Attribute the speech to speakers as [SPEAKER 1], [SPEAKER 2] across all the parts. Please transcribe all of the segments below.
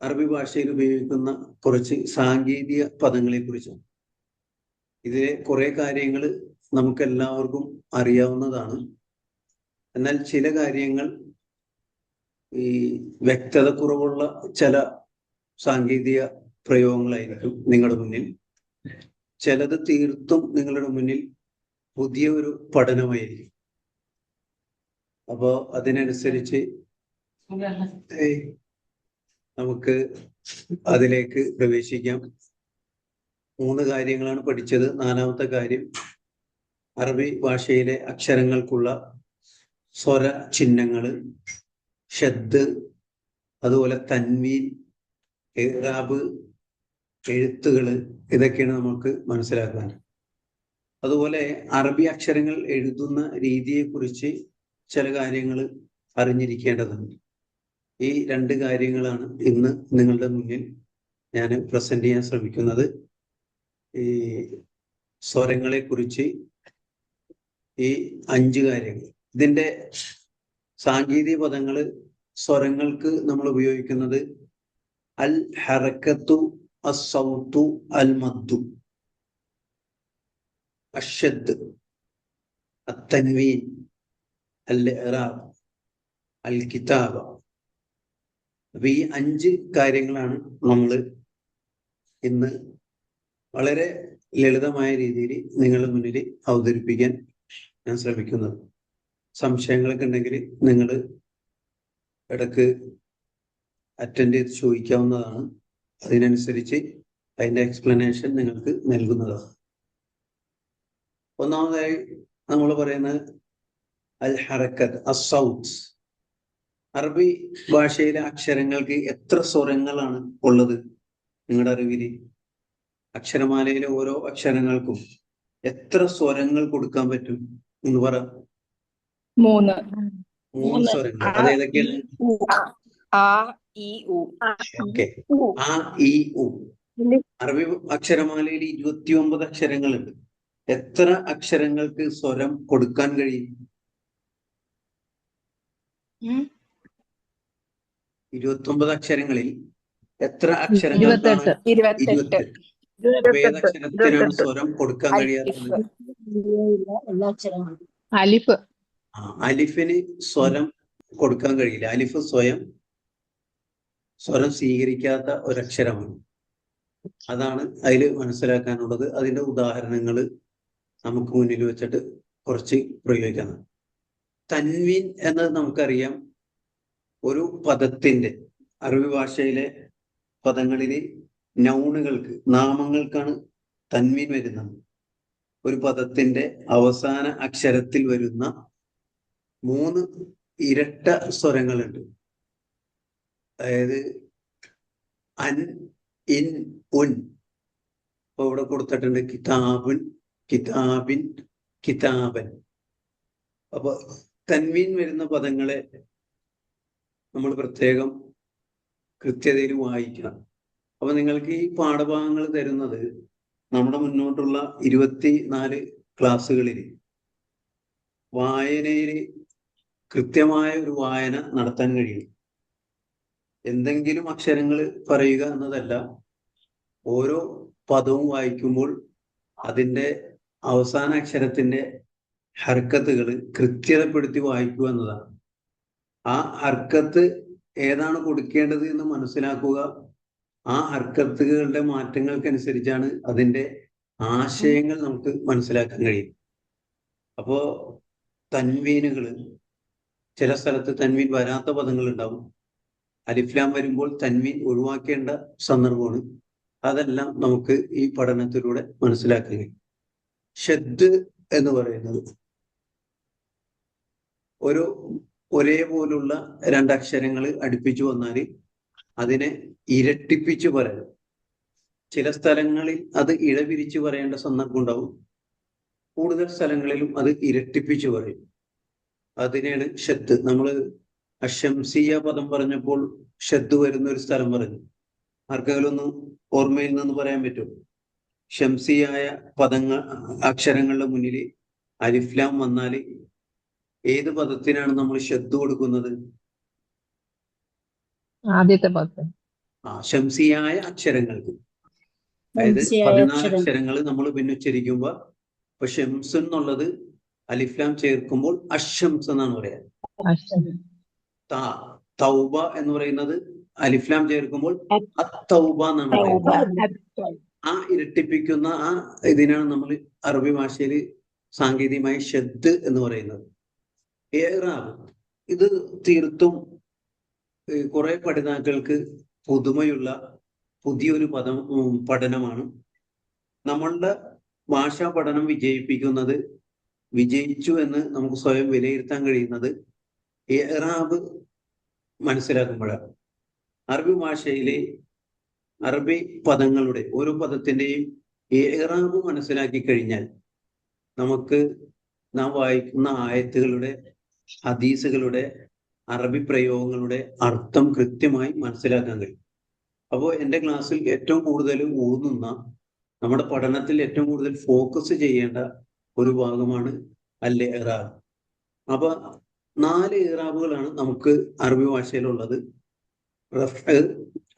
[SPEAKER 1] അറബി ഭാഷയിൽ ഉപയോഗിക്കുന്ന കുറച്ച് സാങ്കേതിക പദങ്ങളെ കുറിച്ചാണ് ഇതിലെ കുറെ കാര്യങ്ങൾ നമുക്ക് എല്ലാവർക്കും അറിയാവുന്നതാണ്. എന്നാൽ ചില കാര്യങ്ങൾ ഈ വ്യക്തത കുറവുള്ള ചില സാങ്കേതിക പ്രയോഗങ്ങളായിരിക്കും നിങ്ങളുടെ മുന്നിൽ. ചിലത് തീർത്തും നിങ്ങളുടെ മുന്നിൽ പുതിയ ഒരു പഠനമായിരിക്കും. അപ്പോ അതിനനുസരിച്ച് നമുക്ക് അതിലേക്ക് പ്രവേശിക്കാം. മൂന്ന് കാര്യങ്ങളാണ് പഠിച്ചത്. നാലാമത്തെ കാര്യം അറബി ഭാഷയിലെ അക്ഷരങ്ങൾക്കുള്ള സ്വര ചിഹ്നങ്ങൾ ഷദ് അതുപോലെ തൻവീൻ ഇറാബ് എഴുത്തുകൾ ഇതൊക്കെയാണ് നമുക്ക് മനസ്സിലാക്കാൻ. അതുപോലെ അറബി അക്ഷരങ്ങൾ എഴുതുന്ന രീതിയെക്കുറിച്ച് ചില കാര്യങ്ങൾ അറിഞ്ഞിരിക്കേണ്ടതുണ്ട്. ഈ രണ്ട് കാര്യങ്ങളാണ് ഇന്ന് നിങ്ങളുടെ മുന്നിൽ ഞാൻ പ്രസന്റ് ചെയ്യാൻ ശ്രമിക്കുന്നത്. ഈ സ്വരങ്ങളെ കുറിച്ച് ഈ അഞ്ച് കാര്യങ്ങൾ. ഇതിന്റെ സാങ്കേതിക പദങ്ങൾ സ്വരങ്ങൾക്ക് നമ്മൾ ഉപയോഗിക്കുന്നത് അൽ ഹറക്കത്തു അസൗത്തു അൽ മദ്ദു. അഷദ് അത്തൻവീൻ അൽ ഇറാബ് അൽ കിതാബ. അപ്പൊ ഈ അഞ്ച് കാര്യങ്ങളാണ് നമ്മൾ ഇന്ന് വളരെ ലളിതമായ രീതിയിൽ നിങ്ങളുടെ മുന്നിൽ അവതരിപ്പിക്കാൻ ഞാൻ ശ്രമിക്കുന്നത്. സംശയങ്ങളൊക്കെ ഉണ്ടെങ്കിൽ നിങ്ങൾ ഇടയ്ക്ക് അറ്റൻഡ് ചെയ്ത് ചോദിക്കാവുന്നതാണ്. അതിനനുസരിച്ച് അതിന്റെ എക്സ്പ്ലനേഷൻ നിങ്ങൾക്ക് നൽകുന്നതാണ്. ഒന്നാമതായി നമ്മൾ പറയുന്നത് അൽ ഹറക്കത്ത് അസൗത്ത് അറബി ഭാഷയിലെ അക്ഷരങ്ങൾക്ക് എത്ര സ്വരങ്ങളാണ് ഉള്ളത്? നിങ്ങളുടെ അറിവിൽ അക്ഷരമാലയിലെ ഓരോ അക്ഷരങ്ങൾക്കും എത്ര സ്വരങ്ങൾ കൊടുക്കാൻ പറ്റും എന്ന് പറ.
[SPEAKER 2] മൂന്ന്.
[SPEAKER 1] മൂന്ന് സ്വരങ്ങൾ. അത് ഏതൊക്കെയാണ്?
[SPEAKER 2] ആ ഇ ഉ.
[SPEAKER 1] ഓക്കെ. ആ ഇ ഉ. അറബി അക്ഷരമാലയിൽ ഇരുപത്തി ഒമ്പത് അക്ഷരങ്ങളുണ്ട്. എത്ര അക്ഷരങ്ങൾക്ക് സ്വരം കൊടുക്കാൻ കഴിയും? ഇരുപത്തി ഒമ്പത് അക്ഷരങ്ങളിൽ എത്ര അക്ഷരങ്ങൾ വേദാക്ഷരത്തിനാണ് സ്വരം കൊടുക്കാൻ കഴിയാത്തത്?
[SPEAKER 2] അലിഫ്.
[SPEAKER 1] അലിഫിന് സ്വരം കൊടുക്കാൻ കഴിയില്ല. അലിഫ് സ്വയം സ്വരം സ്വീകരിക്കാത്ത ഒരക്ഷരമാണ്. അതാണ് അതിൽ മനസ്സിലാക്കാനുള്ളത്. അതിന്റെ ഉദാഹരണങ്ങൾ നമുക്ക് മുന്നിൽ വെച്ചിട്ട് കുറച്ച് പ്രയോഗിക്കുന്നത് തൻവീൻ എന്നത് നമുക്കറിയാം. ഒരു പദത്തിന്റെ അറബി ഭാഷയിലെ പദങ്ങളിൽ നൗണുകൾക്ക് നാമങ്ങൾക്കാണ് തന്മീൻ വരുന്നത്. ഒരു പദത്തിന്റെ അവസാന അക്ഷരത്തിൽ വരുന്ന മൂന്ന് ഇരട്ട സ്വരങ്ങളുണ്ട്. അതായത് അൻ ഇൻ ഉൻ. ഇപ്പൊ ഇവിടെ കൊടുത്തിട്ടുണ്ട് കിതാബുൻ കിതാബിൻ കിതാബൻ. അപ്പൊ തന്മീൻ വരുന്ന പദങ്ങളെ നമ്മൾ പ്രത്യേകം കൃത്യതയിൽ വായിക്കണം അപ്പൊ നിങ്ങൾക്ക് ഈ പാഠഭാഗങ്ങൾ തരുന്നത് നമ്മുടെ മുന്നോട്ടുള്ള ഇരുപത്തി നാല് ക്ലാസ്സുകളിൽ. വായനയിൽ കൃത്യമായ ഒരു വായന നടത്താൻ കഴിയും. എന്തെങ്കിലും അക്ഷരങ്ങൾ പറയുക എന്നതല്ല ഓരോ പദവും വായിക്കുമ്പോൾ അതിന്റെ അവസാന അക്ഷരത്തിന്റെ ഹർക്കത്തുകൾ കൃത്യതപ്പെടുത്തി വായിക്കുക എന്നതാണ്. ആ ഹർക്കത്ത് ഏതാണ് കൊടുക്കേണ്ടത് എന്ന് മനസ്സിലാക്കുക. ആ ഹർക്കത്തുകളുടെ മാറ്റങ്ങൾക്കനുസരിച്ചാണ് അതിന്റെ ആശയങ്ങൾ നമുക്ക് മനസ്സിലാക്കാൻ കഴിയും അപ്പോ തൻവീനുകൾ ചില സ്ഥലത്ത് തൻവീൻ വരാത്ത പദങ്ങൾ ഉണ്ടാവും. അലിഫ്ലാം വരുമ്പോൾ തൻവീൻ ഒഴിവാക്കേണ്ട സന്ദർഭമാണ്. അതെല്ലാം നമുക്ക് ഈ പഠനത്തിലൂടെ മനസ്സിലാക്കാൻ കഴിയും. ഷെദ് എന്ന് പറയുന്നത് ഒരു ഒരേപോലുള്ള രണ്ടക്ഷരങ്ങൾ അടുപ്പിച്ചു വന്നാൽ അതിനെ ഇരട്ടിപ്പിച്ചു പറയണം. ചില സ്ഥലങ്ങളിൽ അത് ഇഴവിരിച്ചു പറയേണ്ട സന്ദർഭം ഉണ്ടാവും. കൂടുതൽ സ്ഥലങ്ങളിലും അത് ഇരട്ടിപ്പിച്ചു പറയും. അതിനെയാണ് ഷെദ്. നമ്മൾ അഷംസിയ പദം പറഞ്ഞപ്പോൾ ഷെദ് വരുന്ന ഒരു സ്ഥലം പറഞ്ഞു ആർക്കെങ്കിലും ഒന്ന് ഓർമ്മയിൽ നിന്ന് പറയാൻ പറ്റും ഷംസിയായ പദങ്ങൾ അക്ഷരങ്ങളുടെ മുന്നിൽ അലിഫ്ലാം വന്നാൽ ഏത് പദത്തിനാണ് നമ്മൾ ഷദ് കൊടുക്കുന്നത്?
[SPEAKER 2] ആദ്യത്തെ പദം.
[SPEAKER 1] ആ ശംസിയായ അക്ഷരങ്ങൾക്ക്. അതായത് പതിനാല് അക്ഷരങ്ങൾ. നമ്മൾ പിന്നെ ഉച്ചരിക്കുമ്പോ ഇപ്പൊ ഷംസ് എന്നുള്ളത് അലിഫ്ലാം ചേർക്കുമ്പോൾ അഷംസ് എന്നാണ് പറയാ താ തൗബ എന്ന് പറയുന്നത് അലിഫ്ലാം ചേർക്കുമ്പോൾ അത്തൗബ എന്നാണ് പറയുന്നത്. ആ ഇരട്ടിപ്പിക്കുന്ന ആ ഇതിനാണ് നമ്മൾ അറബി ഭാഷയിൽ സാങ്കേതികമായി ഷദ് എന്ന് പറയുന്നത്. ഏറാബ് ഇത് തീർത്തും കുറെ പഠിതാക്കൾക്ക് പുതുമയുള്ള പുതിയൊരു പദം പഠനമാണ്. നമ്മളുടെ ഭാഷാ പഠനം വിജയിപ്പിക്കുന്നത് വിജയിച്ചു എന്ന് നമുക്ക് സ്വയം വിലയിരുത്താൻ കഴിയുന്നത് ഏറാബ് മനസ്സിലാക്കുമ്പോഴാണ്. അറബി ഭാഷയിലെ അറബി പദങ്ങളുടെ ഓരോ പദത്തിന്റെയും ഏറാബ് മനസ്സിലാക്കി കഴിഞ്ഞാൽ നമുക്ക് നാം വായിക്കുന്ന ആയത്തുകളുടെ ഹദീസുകളുടെ അറബി പ്രയോഗങ്ങളുടെ അർത്ഥം കൃത്യമായി മനസ്സിലാക്കാൻ കഴിയും. അപ്പോൾ എന്റെ ക്ലാസ്സിൽ ഏറ്റവും കൂടുതൽ ഊന്നുന്ന നമ്മുടെ പഠനത്തിൽ ഏറ്റവും കൂടുതൽ ഫോക്കസ് ചെയ്യേണ്ട ഒരു ഭാഗമാണ് അല്ലെ ഇറാബ് അപ്പൊ നാല് ഇറാബുകളാണ് നമുക്ക് അറബി ഭാഷയിലുള്ളത്. റഫ്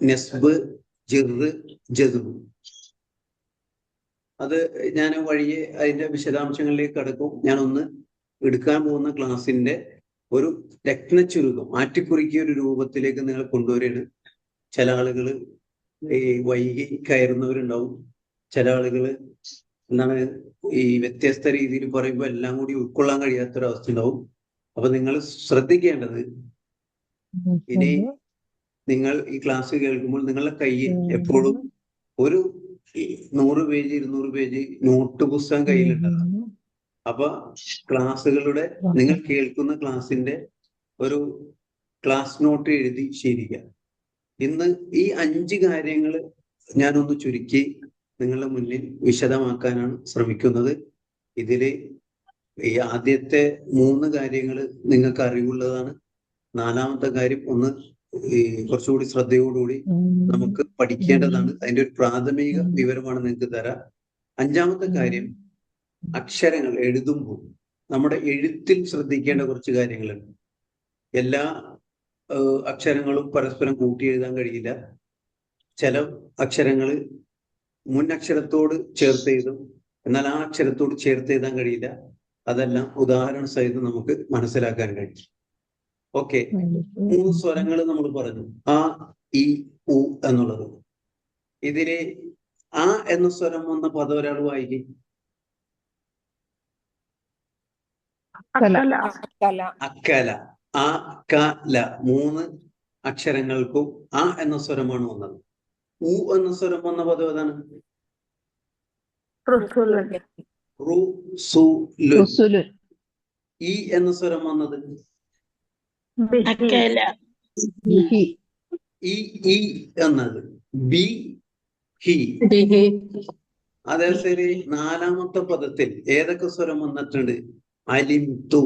[SPEAKER 1] നെസ്ബ് ജിറ് ജദുബ് അത് ഞാൻ വഴിയെ അതിന്റെ വിശദാംശങ്ങളിലേക്ക് കടക്കും. ഞാനൊന്ന് എടുക്കാൻ പോകുന്ന ക്ലാസ്സിന്റെ ഒരു രത്ന ചുരുക്കം ആറ്റിക്കുറിക്കിയ ഒരു രൂപത്തിലേക്ക് നിങ്ങൾ കൊണ്ടുവരികയാണ്. ചില ആളുകൾ ഈ വൈകി കയറുന്നവരുണ്ടാവും. ചില ആളുകൾ എന്താണ് ഈ വ്യത്യസ്ത രീതിയിൽ പറയുമ്പോൾ എല്ലാം കൂടി ഉൾക്കൊള്ളാൻ കഴിയാത്തൊരവസ്ഥ ഉണ്ടാവും അപ്പൊ നിങ്ങൾ ശ്രദ്ധിക്കേണ്ടത് ഇനി നിങ്ങൾ ഈ ക്ലാസ് കേൾക്കുമ്പോൾ നിങ്ങളുടെ കയ്യിൽ എപ്പോഴും ഒരു നൂറ് പേജ് ഇരുന്നൂറ് പേജ് നോട്ട് പുസ്തകം കയ്യിലുണ്ടാകും അപ്പൊ ക്ലാസ്സുകളുടെ നിങ്ങൾ കേൾക്കുന്ന ക്ലാസ്സിന്റെ ഒരു ക്ലാസ് നോട്ട് എഴുതി ശീലിക്കുക. ഇന്ന് ഈ അഞ്ച് കാര്യങ്ങൾ ഞാനൊന്ന് ചുരുക്കി നിങ്ങളുടെ മുന്നിൽ വിശദമാക്കാനാണ് ശ്രമിക്കുന്നത്. ഇതിൽ ഈ ആദ്യത്തെ മൂന്ന് കാര്യങ്ങൾ നിങ്ങൾക്ക് അറിവുള്ളതാണ്. നാലാമത്തെ കാര്യം ഒന്ന് ഈ കുറച്ചുകൂടി ശ്രദ്ധയോടുകൂടി നമുക്ക് പഠിക്കേണ്ടതാണ്. അതിന്റെ ഒരു പ്രാഥമിക വിവരമാണ് നിങ്ങൾക്ക് തരാം. അഞ്ചാമത്തെ കാര്യം അക്ഷരങ്ങൾ എഴുതുമ്പോൾ നമ്മുടെ എഴുത്തിൽ ശ്രദ്ധിക്കേണ്ട കുറച്ച് കാര്യങ്ങളുണ്ട്. എല്ലാ അക്ഷരങ്ങളും പരസ്പരം കൂട്ടി എഴുതാൻ കഴിയില്ല. ചില അക്ഷരങ്ങൾ മുൻ അക്ഷരത്തോട് ചേർത്ത് എഴുതും. എന്നാൽ ആ അക്ഷരത്തോട് ചേർത്ത് എഴുതാൻ കഴിയില്ല. അതെല്ലാം ഉദാഹരണ സഹിതം നമുക്ക് മനസ്സിലാക്കാൻ കഴിയും. ഓക്കെ. മൂന്ന് സ്വരങ്ങൾ നമ്മൾ പറഞ്ഞു. ആ ഇ ഉ എന്നുള്ളത്. ഇതിലെ ആ എന്ന സ്വരം വന്ന പദം ഒരാൾ വായിക്കും
[SPEAKER 2] കല
[SPEAKER 1] അക്കല. ആ ക ല. മൂന്ന് അക്ഷരങ്ങൾക്കും ആ എന്ന സ്വരമാണ് വന്നത്. ഉ എന്ന സ്വരം വന്ന പദം ഏതാണ്? ഈ എന്ന സ്വരം വന്നത്? ഇ ഇ എന്നത്. ബി ഹി. അതേ ശരി? നാലാമത്തെ പദത്തിൽ ഏതൊക്കെ സ്വരം വന്നിട്ടുണ്ട്? അലിം തു.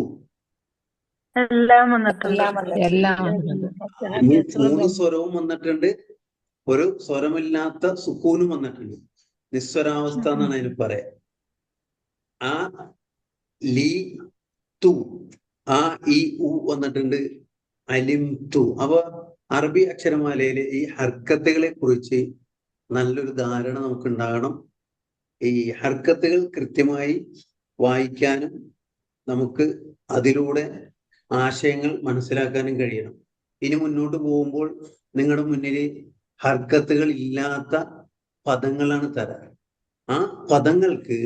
[SPEAKER 3] എല്ലാം വന്നിട്ടുണ്ട്.
[SPEAKER 1] മൂന്ന് സ്വരവും വന്നിട്ടുണ്ട്. ഒരു സ്വരമില്ലാത്ത സുക്കൂനും വന്നിട്ടുണ്ട്. നിസ്വരാവസ്ഥ എന്നാണ് അതിന് പറയാ. ആ ലി തു. ആ ഇ ഉ വന്നിട്ടുണ്ട്. അലിം തു. അപ്പൊ അറബി അക്ഷരമാലയിലെ ഈ ഹർക്കത്തുകളെ കുറിച്ച് നല്ലൊരു ധാരണ നമുക്ക് ഉണ്ടാകണം ഈ ഹർക്കത്തുകൾ കൃത്യമായി വായിക്കാനും നമുക്ക് അതിലൂടെ ആശയങ്ങൾ മനസ്സിലാക്കാനും കഴിയണം. ഇനി മുന്നോട്ട് പോകുമ്പോൾ നിങ്ങളുടെ മുന്നിൽ ഹർക്കത്തുകൾ ഇല്ലാത്ത പദങ്ങളാണ് തരാറ്. ആ പദങ്ങൾക്ക്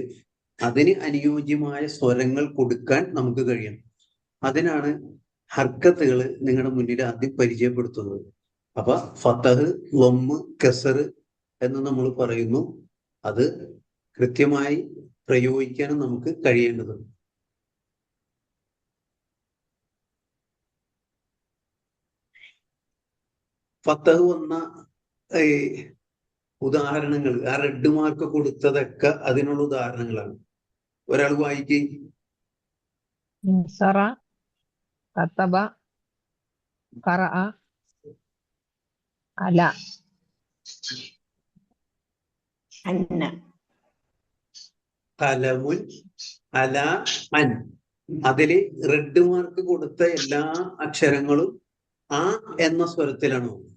[SPEAKER 1] അതിന് അനുയോജ്യമായ സ്വരങ്ങൾ കൊടുക്കാൻ നമുക്ക് കഴിയണം. അതിനാണ് ഹർക്കത്തുകൾ നിങ്ങളുടെ മുന്നിൽ ആദ്യം പരിചയപ്പെടുത്തുന്നത്. അപ്പൊ ഫതഹ് വമ്മ് കെസർ എന്ന് നമ്മൾ പറയുന്നു. അത് കൃത്യമായി പ്രയോഗിക്കാനും നമുക്ക് കഴിയേണ്ടതുണ്ട്. ഫത്തഹ് വന്ന ഈ ഉദാഹരണങ്ങൾ ആ റെഡ് മാർക്ക് കൊടുത്തതൊക്കെ അതിനുള്ള ഉദാഹരണങ്ങളാണ്. ഒരാൾ വായിക്കേ
[SPEAKER 2] കത്തബ അല.
[SPEAKER 3] അന്ന.
[SPEAKER 1] കലമുൻ അല അൻ. അതിൽ റെഡ് മാർക്ക് കൊടുത്ത എല്ലാ അക്ഷരങ്ങളും ആ എന്ന സ്വരത്തിലാണ് വന്നത്.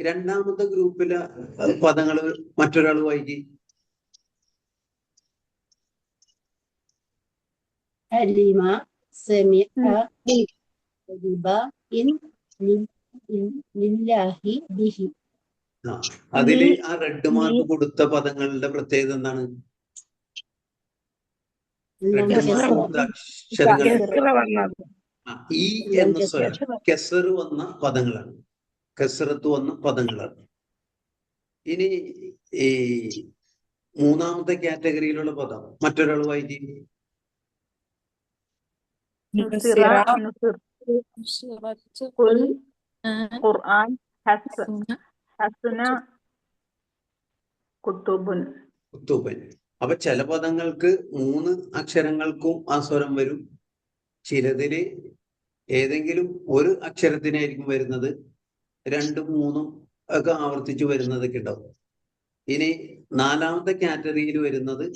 [SPEAKER 1] രണ്ടാമത്തെ ഗ്രൂപ്പിലെ പദങ്ങൾ മറ്റൊരാൾ വായിക്കി
[SPEAKER 4] അലിമ സമിഅ ലില്ലാഹി ബിഹി.
[SPEAKER 1] ആ അതിൽ ആ റെഡ് മാർക്ക് കൊടുത്ത പദങ്ങളുടെ പ്രത്യേകത എന്താണ്? ഈ എന്ന സ്വരം കെസർ വന്ന പദങ്ങളാണ്. കസറത്ത് വന്ന പദങ്ങളാണ്. ഇനി ഈ മൂന്നാമത്തെ കാറ്റഗറിയിലുള്ള പദം മറ്റൊരാൾ വായിക്കും.
[SPEAKER 3] ഖുർആൻ
[SPEAKER 1] ഹസന അപ്പൊ ചില പദങ്ങൾക്ക് മൂന്ന് അക്ഷരങ്ങൾക്കും ആ സ്വരം വരും. ചിലതിൽ ഏതെങ്കിലും ഒരു അക്ഷരത്തിനായിരിക്കും വരുന്നത്. രണ്ടും മൂന്നും ഒക്കെ ആവർത്തിച്ചു വരുന്നത് ഉണ്ടാവും ഇനി നാലാമത്തെ കാറ്റഗറിയിൽ വരുന്നത്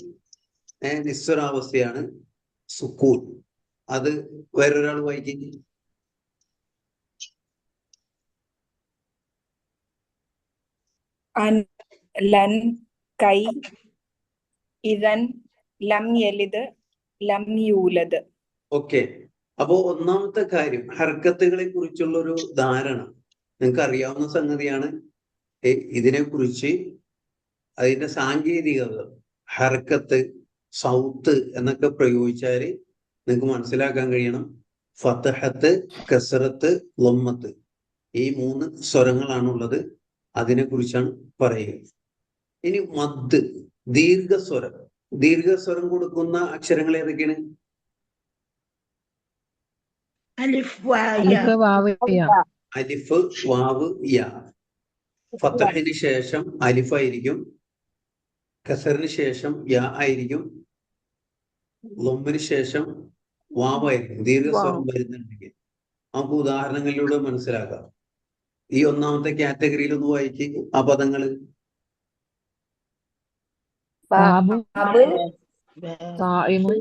[SPEAKER 1] നിസ്വരാവസ്ഥയാണ് സുക്കൂൻ. അത് വേറൊരാൾ വായിക്കും.
[SPEAKER 5] ലൻ കൈ ഇതൻ ലം യലിദ് ലം യൂലത്
[SPEAKER 1] ഓക്കെ. അപ്പോ ഒന്നാമത്തെ കാര്യം ഹർക്കത്തുകളെ കുറിച്ചുള്ള ഒരു ധാരണ. നിങ്ങൾക്ക് അറിയാവുന്ന സംഗതിയാണ്. ഇതിനെ ഇതിനെക്കുറിച്ച് അതിന്റെ സാങ്കേതികത ഹർക്കത്ത് സൗത്ത് എന്നൊക്കെ പ്രയോഗിച്ചാൽ നിങ്ങൾക്ക് മനസ്സിലാക്കാൻ കഴിയണം. ഫത്തഹത്ത് കസറത്ത് ലൊമ്മത്ത് ഈ മൂന്ന് സ്വരങ്ങളാണുള്ളത്. അതിനെക്കുറിച്ചാണ് പറയുക. ഇനി മദ് ദീർഘസ്വരം. ദീർഘസ്വരം കൊടുക്കുന്ന അക്ഷരങ്ങൾ ഏതൊക്കെയാണ്?
[SPEAKER 4] അലിഫ്
[SPEAKER 2] അലിഫ് വാവ് യ.
[SPEAKER 1] ഫത്തഹിന് ശേഷം അലിഫ് ആയിരിക്കും. കസറിന് ശേഷം യ ആയിരിക്കും. ലൊമ്മിന് ശേഷം വാവായിരിക്കും ദീർഘസ്വരം വരുന്നുണ്ടെങ്കിൽ. നമുക്ക് ഉദാഹരണങ്ങളിലൂടെ മനസ്സിലാക്കാം. ഈ ഒന്നാമത്തെ കാറ്റഗറിയിൽ ഒന്ന് വായിക്ക്. ആ പദങ്ങൾ
[SPEAKER 2] ബാബു
[SPEAKER 3] ബാബ്
[SPEAKER 2] സായിമുൻ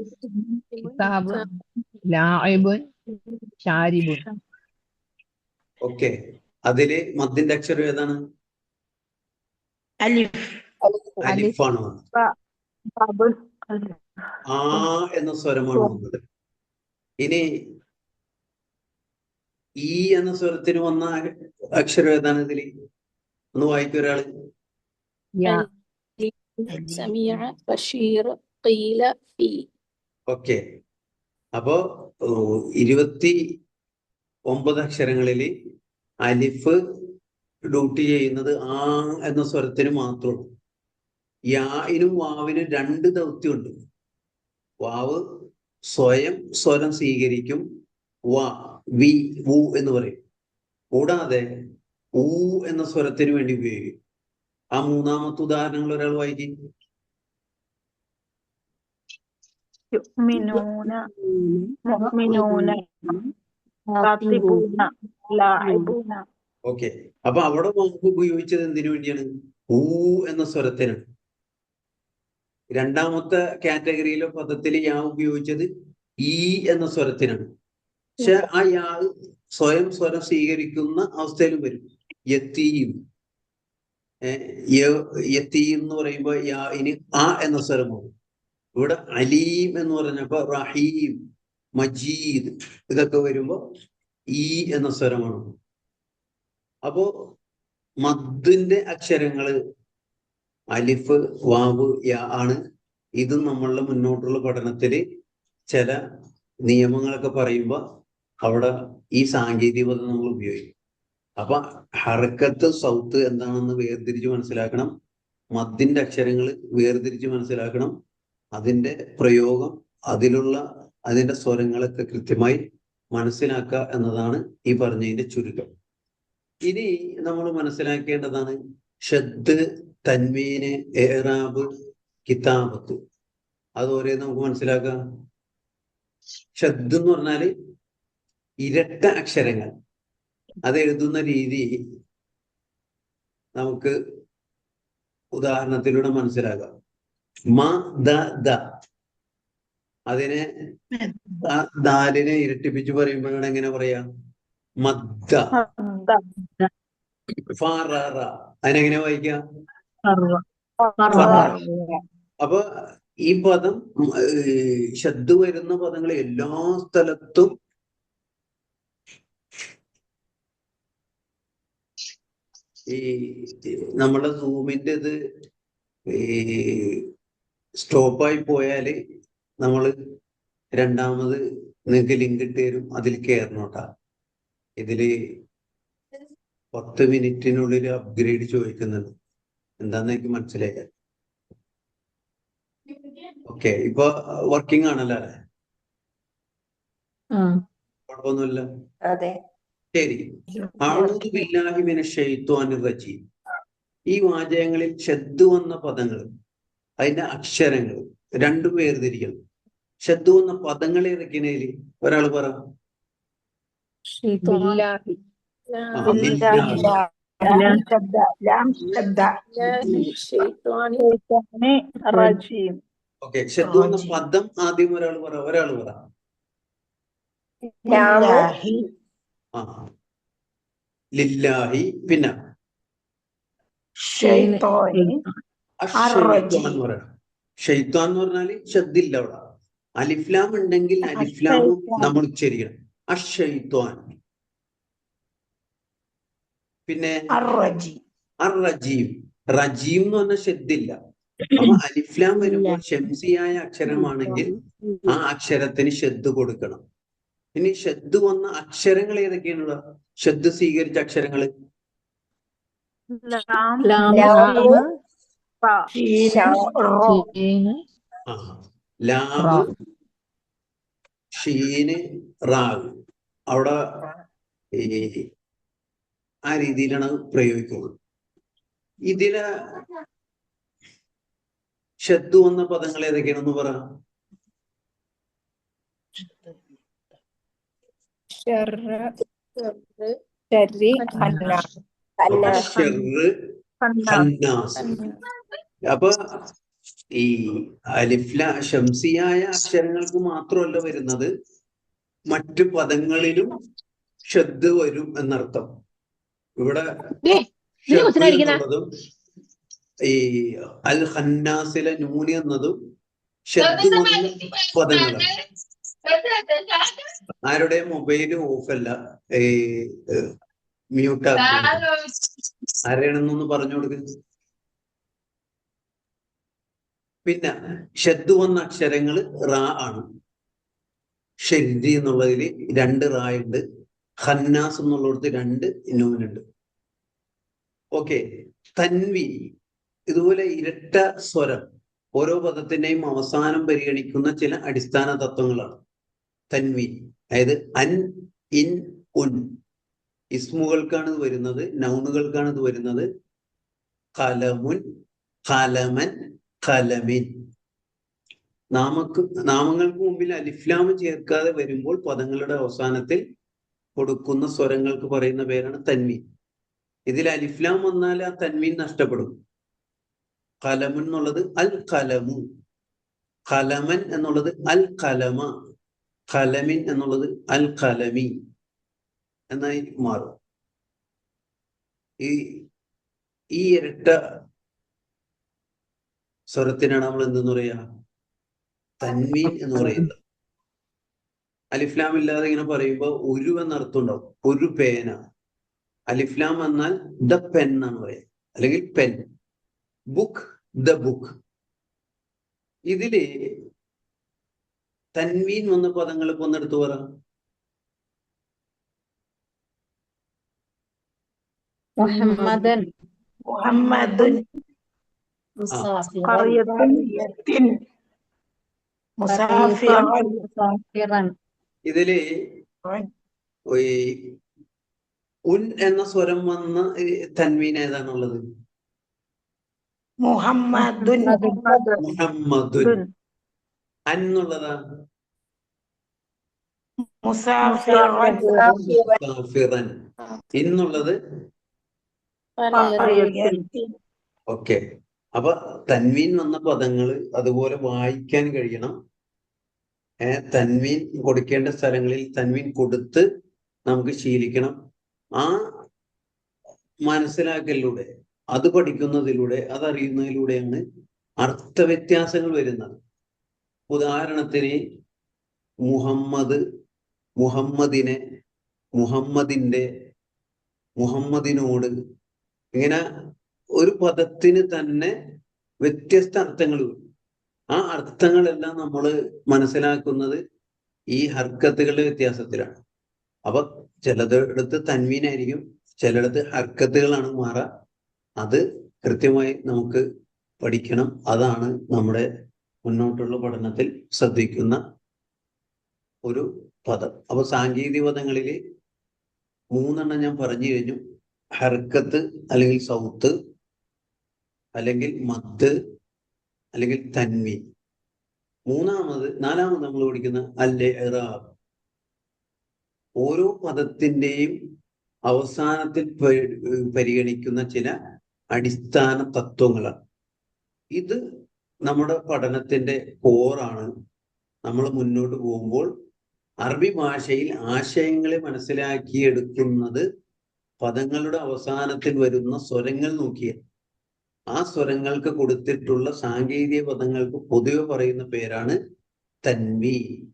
[SPEAKER 2] കിതാബ് ലായിബുൻ ഷാരിബുൻ
[SPEAKER 1] ഓക്കെ. അതിൽ മദ്യന്റെ അക്ഷരം ഏതാണ്? അലിഫാണ് ആ എന്ന സ്വരമാണ് വന്നത്. ഇനി ഈ എന്ന സ്വരത്തിന് വന്ന അക്ഷരം ഏതാണ് ഇതിൽ? ഒന്ന് വായിക്കും
[SPEAKER 6] ഒരാൾ.
[SPEAKER 1] ഓക്കെ. അപ്പോ ഇരുപത്തി ഒമ്പത് അക്ഷരങ്ങളിൽ അലിഫ് ഡ്യൂട്ടി ചെയ്യുന്നത് ആ എന്ന സ്വരത്തിന് മാത്രമാണ് യാനും വാവിനും രണ്ട് ദൗത്യമുണ്ട്. വാവ് സ്വയം സ്വരം സ്വീകരിക്കും. വ വി ഉ എന്ന് പറയും. കൂടാതെ ഊ എന്ന സ്വരത്തിന് വേണ്ടി ഉപയോഗിക്കും. ആ മൂന്നാമത്തെ ഉദാഹരണങ്ങൾ ഒരാൾ വായിക്കും.
[SPEAKER 3] മിനൂന മിനൂന
[SPEAKER 1] ഓക്കെ. അപ്പൊ അവിടെ നമുക്ക് ഉപയോഗിച്ചത് എന്തിനു വേണ്ടിയാണ്? ഊ എന്ന സ്വരത്തിന്. രണ്ടാമത്തെ കാറ്റഗറിയിലെ പദത്തിൽ യാ ഉപയോഗിച്ചത് ഈ എന്ന സ്വരത്തിനാണ്. പക്ഷെ ആ യാ സ്വയം സ്വരം സ്വീകരിക്കുന്ന അവസ്ഥയിലും വരും. യത്തിയും യത്തീം എന്ന് പറയുമ്പോ യാ ഇനി ആ എന്ന സ്വരമാണ് ഇവിടെ അലീം എന്ന് പറഞ്ഞപ്പോ റഹീം. മജീദ് ഇതൊക്കെ വരുമ്പോ ഈ എന്ന സ്വരമാണ്. അപ്പോ മദ്ദിന്റെ അക്ഷരങ്ങൾ അലിഫ് വാവ് യ ആണ്. ഇത് നമ്മളുടെ മുന്നോട്ടുള്ള പഠനത്തിൽ ചില നിയമങ്ങളൊക്കെ പറയുമ്പോ അവിടെ ഈ സാങ്കേതികത നമ്മൾ ഉപയോഗിക്കും. അപ്പൊ ഹർക്കത്ത് സൗത്ത് എന്താണെന്ന് വേർതിരിച്ച് മനസ്സിലാക്കണം. മദ്ദിന്റെ അക്ഷരങ്ങൾ വേർതിരിച്ച് മനസ്സിലാക്കണം. അതിന്റെ പ്രയോഗം അതിലുള്ള അതിന്റെ സ്വരങ്ങളൊക്കെ കൃത്യമായി മനസ്സിലാക്കുക എന്നതാണ് ഈ പറഞ്ഞതിന്റെ ചുരുക്കം. ഇനി നമ്മൾ മനസ്സിലാക്കേണ്ടതാണ് ഷദ് തന്മീന് ഏറാബ് കിതാബത്ത്. അതുപോലെ നമുക്ക് മനസ്സിലാക്കാം. ഷദ് എന്ന് പറഞ്ഞാൽ ഇരട്ട അക്ഷരങ്ങൾ. അത് എഴുതുന്ന രീതി നമുക്ക് ഉദാഹരണത്തിലൂടെ മനസ്സിലാക്കാം. മ ദ ദ അതിനെ ദാലിനെ ഇരട്ടിപ്പിച്ച് പറയുമ്പോൾ എങ്ങനെ പറയാ? മദ്ദ. അതിനെങ്ങനെ വായിക്കാം? അപ്പൊ ഈ പദം ശബ്ദ വരുന്ന പദങ്ങൾ എല്ലാ സ്ഥലത്തും ഈ നമ്മളെ സൂമിന്റെ ഇത് ഈ സ്റ്റോപ്പായി പോയാൽ നമ്മൾ രണ്ടാമത് നിങ്ങൾക്ക് ലിങ്ക് ഇട്ട് തരും. അതിൽ കയറണോട്ടാ ഇതിൽ പത്ത് മിനിറ്റിനുള്ളിൽ അപ്ഗ്രേഡ് ചോദിക്കുന്നുണ്ട് എന്താന്ന് എനിക്ക് മനസ്സിലായി ഓക്കെ ഇപ്പൊ വർക്കിംഗ് ആണല്ലേ അല്ലേ? കുഴപ്പമൊന്നുമില്ല.
[SPEAKER 5] അതെ.
[SPEAKER 1] ശരി. അഊദു ബില്ലാഹി മിനശ് ശൈത്വാനിർ റജീം. ഈ വാചകങ്ങളിൽ ഷദ്ദു വന്ന പദങ്ങൾ അതിന്റെ അക്ഷരങ്ങൾ രണ്ടും വേർതിരിക്കണം. ശബ്ദം എന്ന പദങ്ങളെ ഏതൊക്കെയാണ് ഒരാൾ പറ. ഓക്കെ എന്ന പദം ആദ്യം ഒരാൾ പറ. ഒരാൾ പറ.
[SPEAKER 4] ലില്ലാഹി.
[SPEAKER 1] പിന്നെ? ഷെയ്ത്താൻ. എന്ന് പറഞ്ഞാൽ ശബ്ദില്ല അവിടെ. അലിഫ്ലാം ഉണ്ടെങ്കിൽ അലിഫ്ലാം നമ്മൾ ഉച്ചരിക്കണം അഷൈത്വാൻ പിന്നെ റജീം റജീം എന്ന് പറഞ്ഞ ശബ്ദില്ല അപ്പൊ അലിഫ്ലാം വരുമ്പോൾ ഷംസിയായ അക്ഷരമാണെങ്കിൽ ആ അക്ഷരത്തിന് ശബ്ദ് കൊടുക്കണം ഇനി ശബ്ദ് വന്ന അക്ഷരങ്ങൾ ഏതൊക്കെയാണുള്ള ശബ്ദ് സ്വീകരിച്ച അക്ഷരങ്ങൾ ആ
[SPEAKER 2] റാ.
[SPEAKER 1] ഷീന് റാവ് അവിടെ ഈ ആ രീതിയിലാണ് പ്രയോഗിക്കുന്നത് ഇതിൽ ഷദ്ദു വന്ന പദങ്ങൾ ഏതൊക്കെയാണെന്ന് പറ. അപ്പൊ ഈ അലിഫ്ല ശംസിയായ അക്ഷരങ്ങൾക്ക് മാത്രമല്ല വരുന്നത്. മറ്റു പദങ്ങളിലും ഷദ് വരും എന്നർത്ഥം. ഇവിടെ ഈ അൽ ഹന്നാസിലെ നൂനി എന്നതും വന്ന പദങ്ങളാണ്. ആരുടെ മൊബൈൽ ഓഫല്ല? ഈ മ്യൂട്ട് ആരെയാണെന്നൊന്ന് പറഞ്ഞു കൊടുക്കുക പിന്നെ ഷദ്ദു വന്ന അക്ഷരങ്ങൾ റാ ആണ്. ഷെരി എന്നുള്ളതിൽ രണ്ട് റാ ഉണ്ട്. ഖന്നാസ് എന്നുള്ളിടത്ത് രണ്ട് നൂനുണ്ട്. ഓക്കെ. തൻവി ഇതുപോലെ ഇരട്ട സ്വരം ഓരോ പദത്തിന്റെയും അവസാനം പരിഗണിക്കുന്ന ചില അടിസ്ഥാന തത്വങ്ങളാണ്. തൻവി അതായത് അൻ ഇൻ ഉൻ. ഇസ്മുകൾക്കാണ് ഇത് വരുന്നത് നൗണുകൾക്കാണ് ഇത് വരുന്നത്. കലമുൻ കലമൻ കലമിൻ നാമക്ക് നാമങ്ങൾക്ക് മുമ്പിൽ അലിഫ്ലാം ചേർക്കാതെ വരുമ്പോൾ പദങ്ങളുടെ അവസാനത്തിൽ കൊടുക്കുന്ന സ്വരങ്ങൾക്ക് പറയുന്ന പേരാണ് തന്മീൻ ഇതിൽ അലിഫ്ലാം വന്നാൽ ആ തന്മീൻ നഷ്ടപ്പെടും. കലമൻ എന്നുള്ളത് അൽ കലമു. കലമൻ എന്നുള്ളത് അൽ കലമ. കലമിൻ എന്നുള്ളത് അൽ കലമി. എന്നായി മാറും. ഈ ഈ ഇരട്ട സ്വരത്തിനാണ് നമ്മൾ എന്തെന്ന് പറയാ? തൻവീൻ എന്ന് പറയുന്നത്. അലിഫ്ലാം ഇല്ലാതെ ഇങ്ങനെ പറയുമ്പോ ഒരു എന്ന അർത്ഥം ഉണ്ടാവും. ഒരു പേന. അലിഫ്ലാം എന്നാൽ ദ പെൻ എന്നാണ് പറയാ അല്ലെങ്കിൽ പെൻ. Book the book. ഇതിൽ തൻവീൻ വന്ന പദങ്ങൾ ഇപ്പൊ ഒന്നെടുത്ത് പറ.
[SPEAKER 2] മുഹമ്മദൻ.
[SPEAKER 5] മുഹമ്മദുൻ
[SPEAKER 4] മുസാഫിറൻ
[SPEAKER 3] കറിയത്തുൻ
[SPEAKER 5] യത്തിൻ മുസാഫിറൻ
[SPEAKER 2] മുസാഫിറൻ
[SPEAKER 1] ഇതിൽ ഈ ഉൻ എന്ന സ്വരം വന്ന തന്മീൻ തൻവീൻ ഏതാണുള്ളത്
[SPEAKER 5] മുഹമ്മദുൻ.
[SPEAKER 1] മുഹമ്മദുൻ. അൻ എന്നുള്ളതാ?
[SPEAKER 5] മുസാഫിറൻ
[SPEAKER 1] കാഫിറൻ എന്നുള്ളത് ഓക്കെ. അപ്പൊ തൻവീൻ വന്ന പദങ്ങൾ അതുപോലെ വായിക്കാൻ കഴിയണം. തൻവീൻ കൊടുക്കേണ്ട സ്ഥലങ്ങളിൽ തൻവീൻ കൊടുത്ത് നമുക്ക് ശീലിക്കണം. ആ മനസ്സിലാക്കലിലൂടെ അത് പഠിക്കുന്നതിലൂടെ അതറിയുന്നതിലൂടെയാണ് അർത്ഥവ്യത്യാസങ്ങൾ വരുന്നത്. ഉദാഹരണത്തിന് മുഹമ്മദ് മുഹമ്മദിനെ മുഹമ്മദിന്റെ മുഹമ്മദിനോട് ഇങ്ങനെ ഒരു പദത്തിന് തന്നെ വ്യത്യസ്ത അർത്ഥങ്ങൾ ആ അർത്ഥങ്ങളെല്ലാം നമ്മൾ മനസ്സിലാക്കുന്നത് ഈ ഹർക്കത്തുകളുടെ വ്യത്യാസത്തിലാണ്. അപ്പൊ ചിലതിടത്ത് തന്മീനായിരിക്കും ചിലടത്ത് ഹർക്കത്തുകളാണ് മാറുക അത് കൃത്യമായി നമുക്ക് പഠിക്കണം. അതാണ് നമ്മുടെ മുന്നോട്ടുള്ള പഠനത്തിൽ ശ്രദ്ധിക്കുന്ന ഒരു പദം. അപ്പൊ സാങ്കേതിക പദങ്ങളിൽ മൂന്നെണ്ണം ഞാൻ പറഞ്ഞു കഴിഞ്ഞു. ഹർക്കത്ത് അല്ലെങ്കിൽ സൗത്ത് അല്ലെങ്കിൽ മദ് അല്ലെങ്കിൽ തന്മി മൂന്നാമത് നാലാമത് നമ്മൾ പഠിക്കുന്ന അല്ലെ ഇറാബ് ഓരോ പദത്തിന്റെയും അവസാനത്തിൽ പരിഗണിക്കുന്ന ചില അടിസ്ഥാന തത്വങ്ങളാണ്. ഇത് നമ്മുടെ പഠനത്തിന്റെ കോറാണ്. നമ്മൾ മുന്നോട്ട് പോകുമ്പോൾ അറബി ഭാഷയിൽ ആശയങ്ങളെ മനസ്സിലാക്കിയെടുക്കുന്നത് പദങ്ങളുടെ അവസാനത്തിൽ വരുന്ന സ്വരങ്ങൾ നോക്കിയ ആ സ്വരങ്ങൾക്ക് കൊടുത്തിട്ടുള്ള സാങ്കേതിക പദങ്ങൾക്ക് പൊതുവെ പറയുന്ന പേരാണ് തൻവി.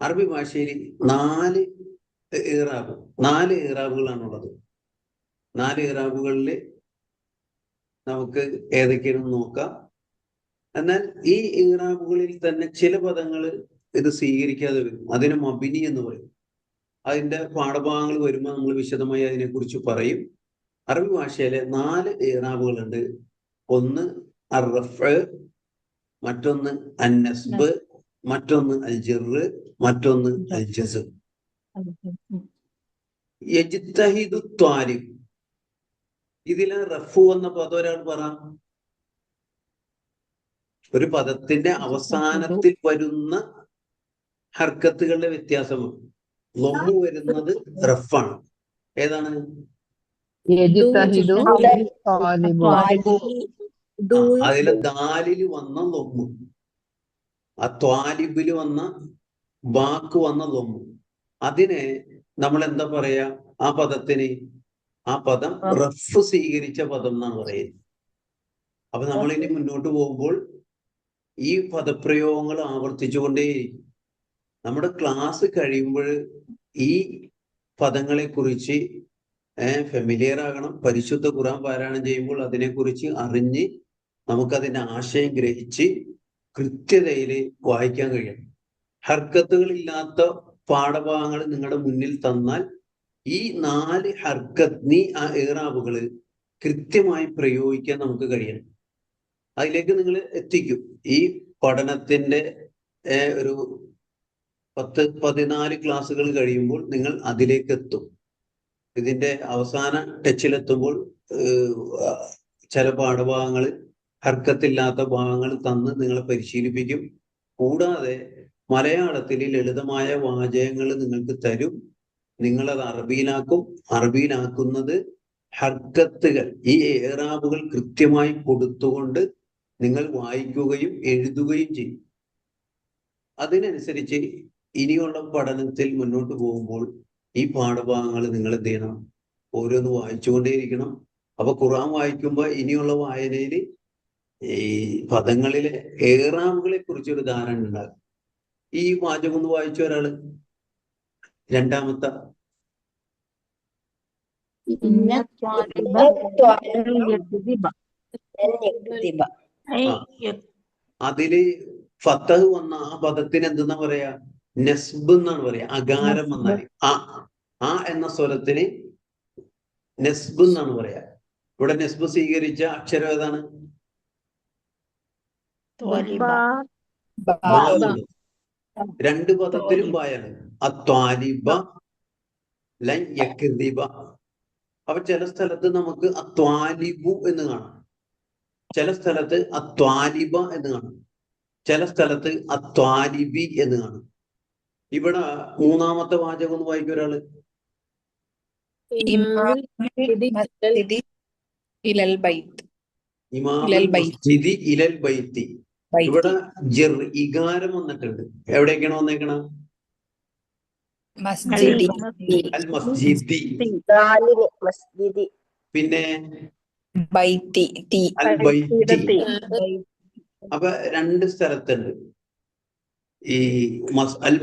[SPEAKER 1] അറബി ഭാഷയിൽ നാല് ഇറാബ് നാല് ഇറാബുകളാണുള്ളത് നാല് ഇറാബുകളിൽ നമുക്ക് ഏതൊക്കെയാണെന്ന് നോക്കാം. എന്നാൽ ഈ ഇറാബുകളിൽ തന്നെ ചില പദങ്ങൾ ഇത് സ്വീകരിക്കാതെ വരും. അതിന് മബിനി എന്ന് പറയും. അതിന്റെ പാഠഭാഗങ്ങൾ വരുമ്പോൾ നമ്മൾ വിശദമായി അതിനെക്കുറിച്ച് പറയും. അറബി ഭാഷയിലെ നാല് ഇറാബുകളുണ്ട് ഒന്ന് മറ്റൊന്ന് അന്നസ്ബ് മറ്റൊന്ന് അൽജിറ് മറ്റൊന്ന് അൽജസ് യജിത്തഹിദു ത്വാലിബ് ഇതിലെ റഫു എന്ന പദം ഒരാൾ പറ. ഒരു പദത്തിന്റെ അവസാനത്തിൽ വരുന്ന ഹർക്കത്തുകളുടെ വ്യത്യാസമാണ്. ലൊമ്മു വരുന്നത് റഫാണ്. ഏതാണ്? അതിലെ ദാലിൽ വന്ന ലൊമ്മു ആ ത്വാലിബിൽ വന്ന വാക്ക് വന്ന ലൊമ്മു അതിനെ നമ്മൾ എന്താ പറയാ? ആ പദത്തിന് ആ പദം റഫ് സ്വീകരിച്ച പദം എന്നാണ് പറയുന്നത്. അപ്പൊ നമ്മൾ ഇനി മുന്നോട്ട് പോകുമ്പോൾ ഈ പദപ്രയോഗങ്ങൾ ആവർത്തിച്ചുകൊണ്ടേയിരിക്കും. നമ്മുടെ ക്ലാസ് കഴിയുമ്പോൾ ഈ പദങ്ങളെ കുറിച്ച് ഫെമിലിയർ ആകണം പരിശുദ്ധ ഖുറാൻ പാരായണം ചെയ്യുമ്പോൾ അതിനെക്കുറിച്ച് അറിഞ്ഞ് നമുക്കതിന്റെ ആശയം ഗ്രഹിച്ച് കൃത്യതയിൽ വായിക്കാൻ കഴിയണം. ഹർക്കത്തുകളില്ലാത്ത പാഠഭാഗങ്ങൾ നിങ്ങളുടെ മുന്നിൽ തന്നാൽ ഈ നാല് ഹർക്കത്ത് നീ ആ ഏറാവുകൾ കൃത്യമായി പ്രയോഗിക്കാൻ നമുക്ക് കഴിയണം. അതിലേക്ക് നിങ്ങൾ എത്തിക്കും. ഈ പഠനത്തിന്റെ ഒരു പത്ത് പതിനാല് ക്ലാസ്സുകൾ കഴിയുമ്പോൾ നിങ്ങൾ അതിലേക്ക് എത്തും. ഇതിന്റെ അവസാന ടച്ചിലെത്തുമ്പോൾ ചില പാഠഭാഗങ്ങൾ ഹർക്കത്തില്ലാത്ത ഭാഗങ്ങൾ തന്ന് നിങ്ങളെ പരിശീലിപ്പിക്കും. കൂടാതെ മലയാളത്തിൽ ലളിതമായ വാചകങ്ങൾ നിങ്ങൾക്ക് തരും. നിങ്ങളത് അറബിയിലാക്കും. അറബിയിലാക്കുന്നത് ഹർക്കത്തുകൾ ഈ ഏറാബുകൾ കൃത്യമായി കൊടുത്തുകൊണ്ട് നിങ്ങൾ വായിക്കുകയും എഴുതുകയും ചെയ്യും. അതിനനുസരിച്ച് ഇനിയുള്ള പഠനത്തിൽ മുന്നോട്ട് പോകുമ്പോൾ ഈ പാഠഭാഗങ്ങൾ നിങ്ങൾ എന്ത് ചെയ്യണം? ഓരോന്ന് വായിച്ചുകൊണ്ടേയിരിക്കണം. അപ്പൊ ഖുറാൻ വായിക്കുമ്പോൾ ഇനിയുള്ള വായനയിൽ ഈ പദങ്ങളിലെ ഏറാമുകളെ കുറിച്ചൊരു ധാരണ ഉണ്ടാകും. ഈ വാചകം ഒന്ന് വായിച്ച ഒരാൾ? രണ്ടാമത്തെ. അതിൽ ഫത്തഹ് വന്ന ആ പദത്തിന് എന്തെന്നാ പറയാ? നെസ്ബ് എന്നാണ് പറയാ അകാരം എന്നാണ് ആ ആ എന്ന സ്വരത്തിന് നെസ്ബ് എന്നാണ് പറയാ ഇവിടെ നെസ്ബ് സ്വീകരിച്ച അക്ഷരം ഏതാണ്. രണ്ട് പദത്തിലും ബായാണ്. അത്വാലിബ ലൈബ യക്ദിബ അപ്പൊ ചില സ്ഥലത്ത് നമുക്ക് അത്വാലിബു എന്ന് കാണാം. ചില സ്ഥലത്ത് അത്വാലിബ എന്ന് കാണാം. ചില സ്ഥലത്ത് അത്വാലിബി എന്ന് കാണാം. ഇവിടെ മൂന്നാമത്തെ വാചകം ഒന്ന് വായിക്കും
[SPEAKER 5] ഒരാൾ. ഇലൽ ബൈത്ത്.
[SPEAKER 1] ഇവിടെ ജിർ ഇകാരം വന്നിട്ടുണ്ട്. എവിടേക്കാണ് വന്നേക്കണ? അൽ മസ്ജിദി. പിന്നെ
[SPEAKER 5] ബൈത്തി
[SPEAKER 1] അൽ ബൈത്തി. അപ്പൊ രണ്ട് സ്ഥലത്തുണ്ട്. ഈ മസ് അൽ